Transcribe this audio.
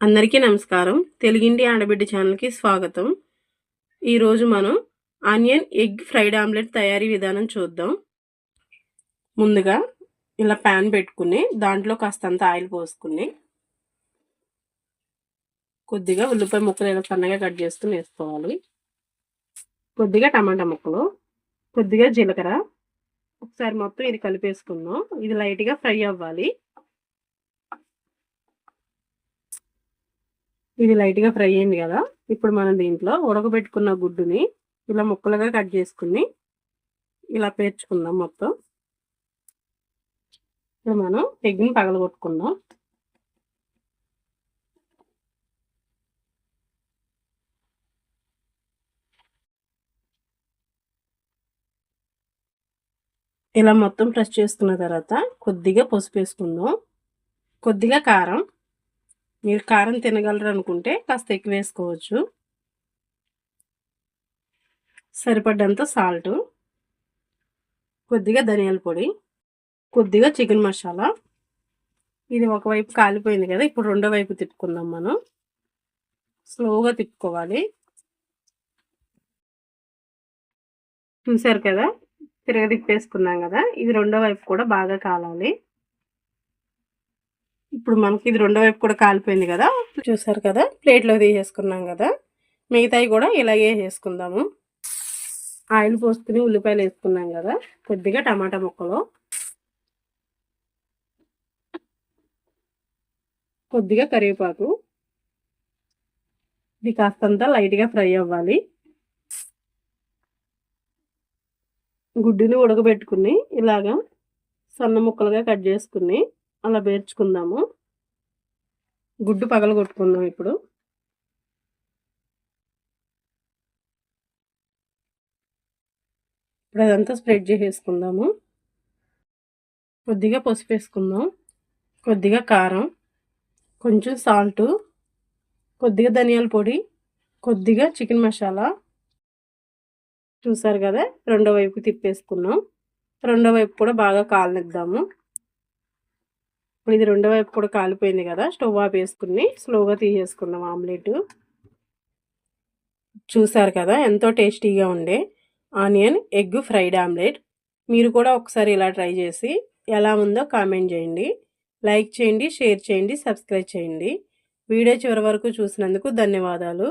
అందరికీ నమస్కారం. తెలుగింటి ఆడబిడ్డ ఛానల్కి స్వాగతం. ఈరోజు మనం ఆనియన్ ఎగ్ ఫ్రైడ్ ఆమ్లెట్ తయారీ విధానం చూద్దాం. ముందుగా ఇలా ప్యాన్ పెట్టుకుని దాంట్లో కాస్తంత ఆయిల్ పోసుకుని కొద్దిగా ఉల్లిపాయ ముక్కలు ఇలా సన్నగా కట్ చేసుకుని వేసుకోవాలి. కొద్దిగా టమాటా ముక్కలు కొద్దిగా జీలకర్ర. ఒకసారి మొత్తం ఇది కలిపేసుకుందాం. ఇది లైట్గా ఫ్రై అవ్వాలి. ఇది లైట్గా ఫ్రై అయింది కదా. ఇప్పుడు మనం దీంట్లో ఉడకబెట్టుకున్న గుడ్డుని ఇలా ముక్కలుగా కట్ చేసుకుని ఇలా పేర్చుకుందాం మొత్తం. ఇప్పుడు మనం ఎగ్ని పగలగొట్టుకుందాం. ఇలా మొత్తం ప్రెస్ చేసుకున్న తర్వాత కొద్దిగా పసుపు వేసుకుందాం. కొద్దిగా కారం మీరు కారం తినగలరు అనుకుంటే కాస్త ఎక్కువ వేసుకోవచ్చు. సరిపడ్డంత సాల్ట్ కొద్దిగా ధనియాల పొడి కొద్దిగా చికెన్ మసాలా. ఇది ఒకవైపు కాలిపోయింది కదా ఇప్పుడు రెండో వైపు తిప్పుకుందాం మనం. స్లోగా తిప్పుకోవాలి. చూసారు కదా తిరగ తిప్పేసుకున్నాం కదా ఇది రెండో వైపు కూడా బాగా కాలాలి. ఇప్పుడు మనకి ఇది రెండో వైపు కూడా కాలిపోయింది కదా? చూసారు కదా? ప్లేట్లో తీసేసుకున్నాం కదా? మిగతాయి కూడా ఇలాగే వేసుకుందాము. ఆయిల్ పోసుకుని ఉల్లిపాయలు వేసుకున్నాం కదా? కొద్దిగా టమాటా ముక్కలు. కొద్దిగా కరివేపాకు. ఇది కాస్తంత లైట్గా ఫ్రై అవ్వాలి. గుడ్డుని ఉడకబెట్టుకుని ఇలాగా సన్న ముక్కలుగా కట్ చేసుకుని అలా పేర్చుకుందాము. గుడ్డు పగలగొట్టుకుందాం ఇప్పుడు. ఇప్పుడు అదంతా స్ప్రెడ్ చేసేసుకుందాము. కొద్దిగా పసుపు వేసుకుందాం. కొద్దిగా కారం. కొంచెం సాల్టు. కొద్దిగా ధనియాల పొడి. కొద్దిగా చికెన్ మసాలా. చూసారు కదా? రెండో వైపు తిప్పేసుకున్నాం. రెండో వైపు కూడా బాగా కాలనిద్దాము. ఇప్పుడు ఇది రెండో వైపు కూడా కాలిపోయింది కదా స్టవ్ ఆఫ్ వేసుకుని స్లోగా తీసేసుకున్నాం ఆమ్లెట్. చూసారు కదా ఎంతో టేస్టీగా ఉండే ఆనియన్ ఎగ్ ఫ్రైడ్ ఆమ్లెట్. మీరు కూడా ఒకసారి ఇలా ట్రై చేసి ఎలా ఉందో కామెంట్ చేయండి. లైక్ చేయండి షేర్ చేయండి సబ్స్క్రైబ్ చేయండి. వీడియో చివరి వరకు చూసినందుకు ధన్యవాదాలు.